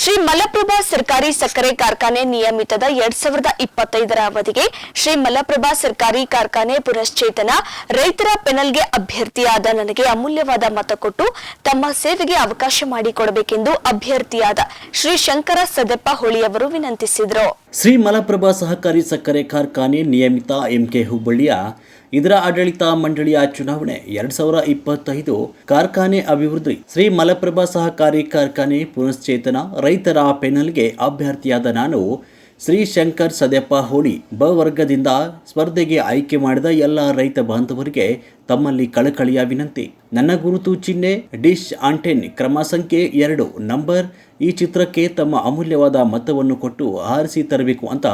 ಶ್ರೀ ಮಲಪ್ರಭಾ ಸರ್ಕಾರಿ ಸಕ್ಕರೆ ಕಾರ್ಖಾನೆ ನಿಯಮಿತದ ಎರಡ್ ಸಾವಿರದ ಇಪ್ಪತ್ತೈದರ ಅವಧಿಗೆ ಶ್ರೀ ಮಲಪ್ರಭಾ ಸರ್ಕಾರಿ ಕಾರ್ಖಾನೆ ಪುನಶ್ಚೇತನ ರೈತರ ಪೆನಲ್ಗೆ ಅಭ್ಯರ್ಥಿಯಾದ ನನಗೆ ಅಮೂಲ್ಯವಾದ ಮತ ಕೊಟ್ಟು ತಮ್ಮ ಸೇವೆಗೆ ಅವಕಾಶ ಮಾಡಿಕೊಡಬೇಕೆಂದು ಅಭ್ಯರ್ಥಿಯಾದ ಶ್ರೀ ಶಂಕರ ಸದೆಪ್ಪ ಹೊಳಿಯವರು ವಿನಂತಿಸಿದರು. ಶ್ರೀ ಮಲಪ್ರಭಾ ಸಹಕಾರಿ ಸಕ್ಕರೆ ಕಾರ್ಖಾನೆ ನಿಯಮಿತ ಎಂಕೆ ಹುಬ್ಬಳ್ಳಿಯ ಇದರ ಆಡಳಿತ ಮಂಡಳಿಯ ಚುನಾವಣೆ ಎರಡ್ ಸಾವಿರ ಇಪ್ಪತ್ತೈದು ಕಾರ್ಖಾನೆ ಅಭಿವೃದ್ಧಿ. ಶ್ರೀ ಮಲಪ್ರಭಾ ಸಹಕಾರಿ ಕಾರ್ಖಾನೆ ಪುನಶ್ಚೇತನ ರೈತರ ಪೆನಲ್ಗೆ ಅಭ್ಯರ್ಥಿಯಾದ ನಾನು ಶ್ರೀ ಶಂಕರ್ ಸದೆಪ್ಪ ಹೋಳಿ ಬ ವರ್ಗದಿಂದ ಸ್ಪರ್ಧೆಗೆ ಆಯ್ಕೆ ಮಾಡಿದ ಎಲ್ಲ ರೈತ ಬಾಂಧವರಿಗೆ ತಮ್ಮಲ್ಲಿ ಕಳಕಳಿಯ ವಿನಂತಿ. ನನ್ನ ಗುರುತು ಚಿಹ್ನೆ, ಡಿಶ್ ಆಂಟೆನ್ ಕ್ರಮ ಸಂಖ್ಯೆ ಎರಡು, ನಂಬರ್, ಈ ಚಿತ್ರಕ್ಕೆ ತಮ್ಮ ಅಮೂಲ್ಯವಾದ ಮತವನ್ನು ಕೊಟ್ಟು ಆರಿಸಿ ತರಬೇಕು ಅಂತ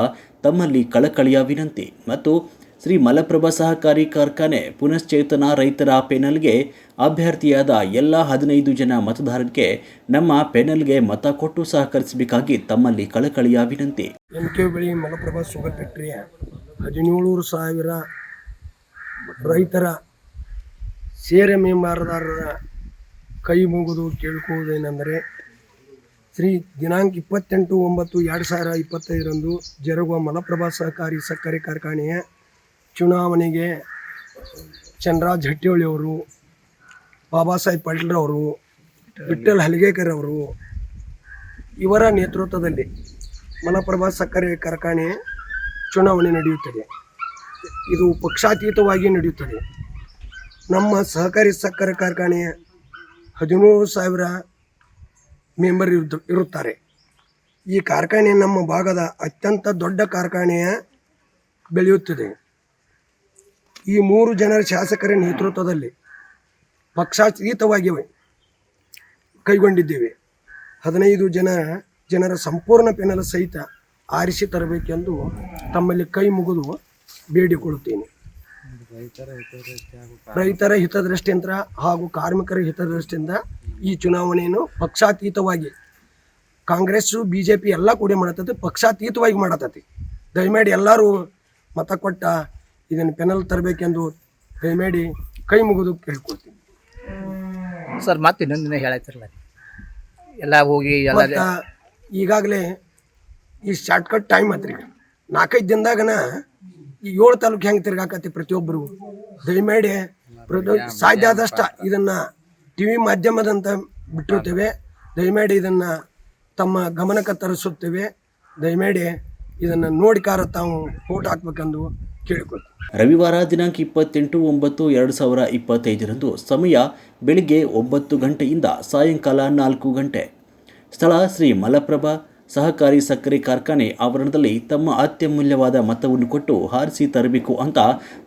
ತಮ್ಮಲ್ಲಿ ಕಳಕಳಿಯ ವಿನಂತಿ. ಮತ್ತು ಶ್ರೀ ಮಲಪ್ರಭಾ ಸಹಕಾರಿ ಕಾರ್ಖಾನೆ ಪುನಶ್ಚೇತನ ರೈತರ ಪೆನಲ್ಗೆ ಅಭ್ಯರ್ಥಿಯಾದ ಎಲ್ಲ ಹದಿನೈದು ಜನ ಮತದಾರರಿಗೆ ನಮ್ಮ ಪೆನಲ್ಗೆ ಮತ ಕೊಟ್ಟು ಸಹಕರಿಸಬೇಕಾಗಿ ತಮ್ಮಲ್ಲಿ ಕಳಕಳಿಯ ವಿನಂತಿ ಮಲಪ್ರಭಾ ಶುಗರ್ ಫ್ಯಾಕ್ಟರಿಯ ಹದಿನೇಳು ಸಾವಿರ ರೈತರ ಸೇರೆ ಮೇಂಬಾರದಾರರ ಕೈ ಮುಗಿದು ಕೇಳ್ಕೊಳ್ಳುವುದೇನೆಂದರೆ, ಶ್ರೀ ದಿನಾಂಕ ಇಪ್ಪತ್ತೆಂಟು ಒಂಬತ್ತು ಎರಡು ಸಾವಿರ ಇಪ್ಪತ್ತೈದರಂದು ಜರುಗುವ ಮಲಪ್ರಭಾ ಸಹಕಾರಿ ಸಕ್ಕರೆ ಕಾರ್ಖಾನೆಯ ಚುನಾವಣೆಗೆ ಚಂದ್ರರಾಜ್ ಹಟ್ಟಿಹೊಳಿಯವರು ಬಾಬಾ ಸಾಹೇಬ್ ಪಾಟೀಲ್ರವರು ವಿಠ್ಠಲ್ ಹಲಗೇಕರ್ ಅವರು ಇವರ ನೇತೃತ್ವದಲ್ಲಿ ಮಲಪ್ರಭಾ ಸಕ್ಕರೆ ಕಾರ್ಖಾನೆ ಚುನಾವಣೆ ನಡೆಯುತ್ತದೆ. ಇದು ಪಕ್ಷಾತೀತವಾಗಿ ನಡೆಯುತ್ತದೆ. ನಮ್ಮ ಸಹಕಾರಿ ಸಕ್ಕರೆ ಕಾರ್ಖಾನೆಯ ಹದಿಮೂರು ಸಾವಿರ ಮೆಂಬರ್ ಇರು ಇರುತ್ತಾರೆ. ಈ ಕಾರ್ಖಾನೆ ನಮ್ಮ ಭಾಗದ ಅತ್ಯಂತ ದೊಡ್ಡ ಕಾರ್ಖಾನೆಯ ಬೆಳೆಯುತ್ತದೆ. ಈ ಮೂರು ಜನರ ಶಾಸಕರ ನೇತೃತ್ವದಲ್ಲಿ ಪಕ್ಷಾತೀತವಾಗಿವೆ. ಕೈಗೊಂಡಿದ್ದೇವೆ. ಹದಿನೈದು ಜನ ಜನರ ಸಂಪೂರ್ಣ ಪೆನಲ್ ಸಹಿತ ಆರಿಸಿ ತರಬೇಕೆಂದು ತಮ್ಮಲ್ಲಿ ಕೈ ಮುಗಿದು ಬೇಡಿಕೊಳ್ಳುತ್ತೇನೆ. ರೈತರ ಹಿತದೃಷ್ಟಿಯಿಂದ ಹಾಗೂ ಕಾರ್ಮಿಕರ ಹಿತದೃಷ್ಟಿಯಿಂದ ಈ ಚುನಾವಣೆಯನ್ನು ಪಕ್ಷಾತೀತವಾಗಿ ಕಾಂಗ್ರೆಸ್ಸು ಬಿ ಜೆ ಪಿ ಎಲ್ಲ ಕೂಡಿ ಮಾಡತೈತಿ, ಪಕ್ಷಾತೀತವಾಗಿ ಮಾಡತೈತಿ. ದಯಮಾಡಿ ಎಲ್ಲರೂ ಮತ ಕೊಟ್ಟ ಇದನ್ನು ಪೆನಲ್ ತರಬೇಕೆಂದು ದಯಮಾಡಿ ಕೈ ಮುಗಿದು ಕೇಳ್ಕೊಳ್ತೀನಿ. ಸರ್ ಮತ್ತೆ ಇನ್ನೊಂದಿನ ಹೇಳತ್ತಿರಲ್ಲ ಎಲ್ಲ ಹೋಗಿ ಎಲ್ಲ ಈಗಾಗಲೇ ಈ ಶಾರ್ಟ್ಕಟ್ ಟೈಮ್ ಆತ್ರಿ ನಾಲ್ಕೈದು ದಿನದಾಗನ ಈ ಏಳು ತಾಲೂಕು ಹೆಂಗೆ ತಿರ್ಗಾಕತ್ತಿ ಪ್ರತಿಯೊಬ್ಬರು? ದಯಮಾಡಿ ಸಾಧ್ಯ ಆದಷ್ಟ ಇದನ್ನ ಟಿ ವಿ ಮಾಧ್ಯಮದಂತ ಬಿಟ್ಟಿರ್ತೇವೆ. ದಯಮಾಡಿ ಇದನ್ನು ತಮ್ಮ ಗಮನಕ್ಕೆ ತರಿಸುತ್ತೇವೆ. ದಯಮಾಡಿ ಇದನ್ನು ನೋಡಿಕಾರ ತಾವು ಓಟ್ ಹಾಕ್ಬೇಕೆಂದು ಕೇಳಿಕೊಳ್ತೀವಿ ರವಿವಾರ ದಿನಾಂಕ ಇಪ್ಪತ್ತೆಂಟು ಒಂಬತ್ತು ಎರಡು ಸಾವಿರ ಇಪ್ಪತ್ತೈದರಂದು ಸಮಯ ಬೆಳಿಗ್ಗೆ ಒಂಬತ್ತು ಗಂಟೆಯಿಂದ ಸಾಯಂಕಾಲ ನಾಲ್ಕು ಗಂಟೆ. ಸ್ಥಳ ಶ್ರೀ ಮಲಪ್ರಭಾ ಸಹಕಾರಿ ಸಕ್ಕರೆ ಕಾರ್ಖಾನೆ ಆವರಣದಲ್ಲಿ ತಮ್ಮ ಅತ್ಯಮೂಲ್ಯವಾದ ಮತವನ್ನು ಕೊಟ್ಟು ಹಾರಿಸಿ ತರಬೇಕು ಅಂತ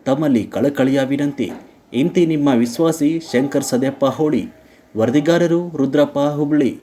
ತಮ್ಮಲ್ಲಿ ಕಳಕಳಿಯ ವಿನಂತಿ. ಇಂತಿ ನಿಮ್ಮ ವಿಶ್ವಾಸಿ ಶಂಕರ್ ಸದ್ಯಪ್ಪ ಹೋಳಿ. ವರದಿಗಾರರು ರುದ್ರಪ್ಪ ಹುಬ್ಳಿ.